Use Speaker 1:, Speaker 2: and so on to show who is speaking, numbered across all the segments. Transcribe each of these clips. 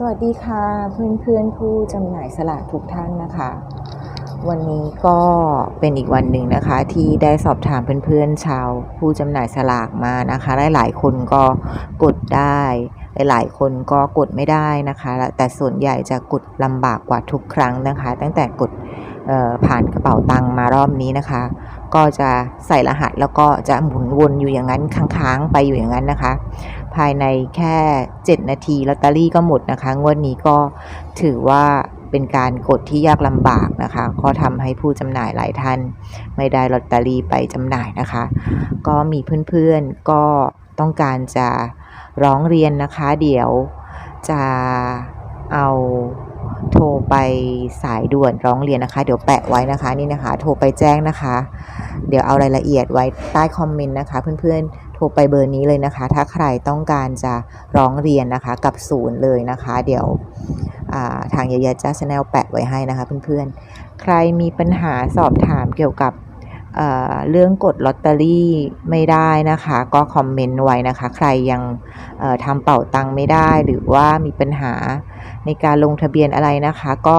Speaker 1: สวัสดีค่ะเพื่อนเพื่อนผู้จำหน่ายสลากทุกท่านนะคะ วันนี้ก็เป็นอีกวันหนึ่งนะคะ ที่ได้สอบถามเพื่อนๆชาวผู้จำหน่ายสลากมานะคะหลายๆคนก็กดได้ หลายๆคนก็กดไม่ได้นะคะ แต่ส่วนใหญ่จะกดลำบากกว่าทุกครั้งนะคะ ตั้งแต่กดผ่านกระเป๋าตังค์มารอบนี้นะคะ ก็จะใส่รหัสแล้วก็จะหมุนวนอยู่อย่างนั้นค้างๆไปอยู่อย่างนั้นนะคะ ภายในแค่ 7 นาทีลอตเตอรี่ก็หมดนะคะ งวดนี้ก็ถือว่าเป็นการกดที่ยากลำบากนะคะ ก็ทำให้ผู้จำหน่ายหลายท่าน ไม่ได้ลอตเตอรี่ไปจำหน่ายนะคะ ก็มีเพื่อนๆก็ต้องการจะร้องเรียนนะคะ เดี๋ยวจะเอา โทรไปสายด่วนร้องเรียนนะคะ เดี๋ยวแปะไว้นะคะนี่นะคะ โทรไปแจ้งนะคะ เดี๋ยวเอารายละเอียดไว้ใต้คอมเมนต์นะคะเพื่อนๆ โทรไปเบอร์นี้เลยนะคะ ถ้าใครต้องการจะร้องเรียนนะคะกับศูนย์เลยนะคะ เดี๋ยวาทางยายาจ้าชาแนลแปะไว้ให้นะคะเพื่อนๆ ใครมีปัญหาสอบถามเกี่ยวกับเเรื่องกดลอตเตอรี่ไม่ได้นะคะ ก็คอมเมนต์ไว้นะคะ ใครยังทำเป่าตังค์ไม่ได้หรือว่ามีปัญหา ในการลงทะเบียนอะไรนะคะ ก็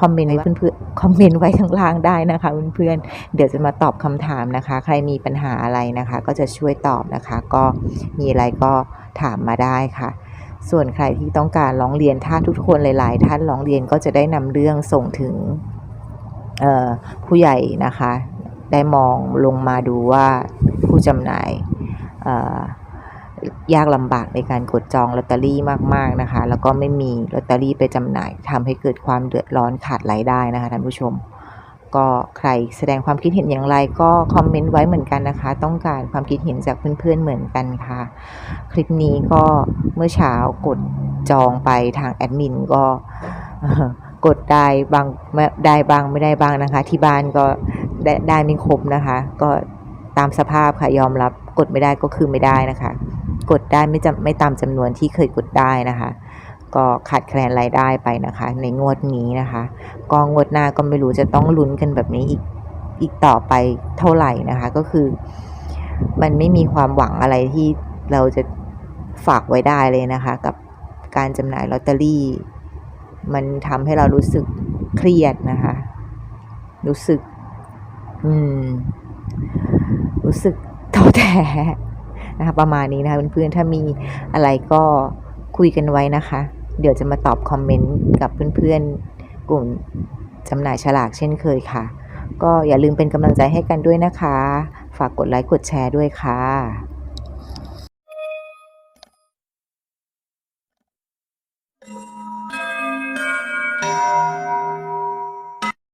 Speaker 1: คอมเมนต์ไว้เพื่อนๆคอมเมนต์ไว้ข้างล่างได้นะคะเพื่อนๆเดี๋ยวจะมาตอบคำถามนะคะ ใครมีปัญหาอะไรนะคะ ก็จะช่วยตอบนะคะ ก็มีอะไรก็ถามมาได้ค่ะส่วนใครที่ต้องการร้องเรียนถ้าทุกคนหลาย ๆ ท่านร้องเรียนก็จะได้นำเรื่องส่งถึงผู้ใหญ่นะคะ ได้มองลงมาดูว่าผู้จำหน่ายอ ยากลำบากในการกดจองลอตเตอรี่มากๆนะคะ แล้วก็ไม่มีลอตเตอรี่ไปจำหน่ายทำให้เกิดความเดือดร้อนขาดรายได้นะคะท่านผู้ชม ก็ใครแสดงความคิดเห็นอย่างไรก็คอมเมนต์ไว้เหมือนกันนะคะ ต้องการความคิดเห็นจากเพื่อนๆเหมือนกันค่ะ คลิปนี้ก็เมื่อเช้ากดจองไปทางแอดมินก็กดได้บางไม่ได้บางไม่ได้บางนะคะ ที่บ้านก็ได้ได้ไม่ครบนะคะ ก็ตามสภาพค่ะยอมรับกดไม่ได้ก็คือไม่ได้นะคะ กดได้ไม่จำไม่ตามจำนวนที่เคยกดได้นะคะ ก็ขาดแคลนรายได้ไปนะคะ ในงวดนี้นะคะก็งวดหน้าก็ไม่รู้จะต้องลุ้นกันแบบนี้อีกอีกต่อไปเท่าไหร่นะคะ ก็คือ มันไม่มีความหวังอะไรที่เราจะฝากไว้ได้เลยนะคะ กับการจำหน่ายลอตเตอรี่ มันทำให้เรารู้สึกเครียดนะคะ รู้สึก อืม รู้สึกท้อแท้ นะคะประมาณนี้นะคะเพื่อนๆถ้ามีอะไรก็คุยกันไว้นะคะ เดี๋ยวจะมาตอบคอมเมนต์กับเพื่อนๆกลุ่มจำหน่ายฉลากเช่นเคยค่ะ ก็อย่าลืมเป็นกำลังใจให้กันด้วยนะคะ ฝากกดไลค์กดแชร์ด้วยค่ะ
Speaker 2: Thank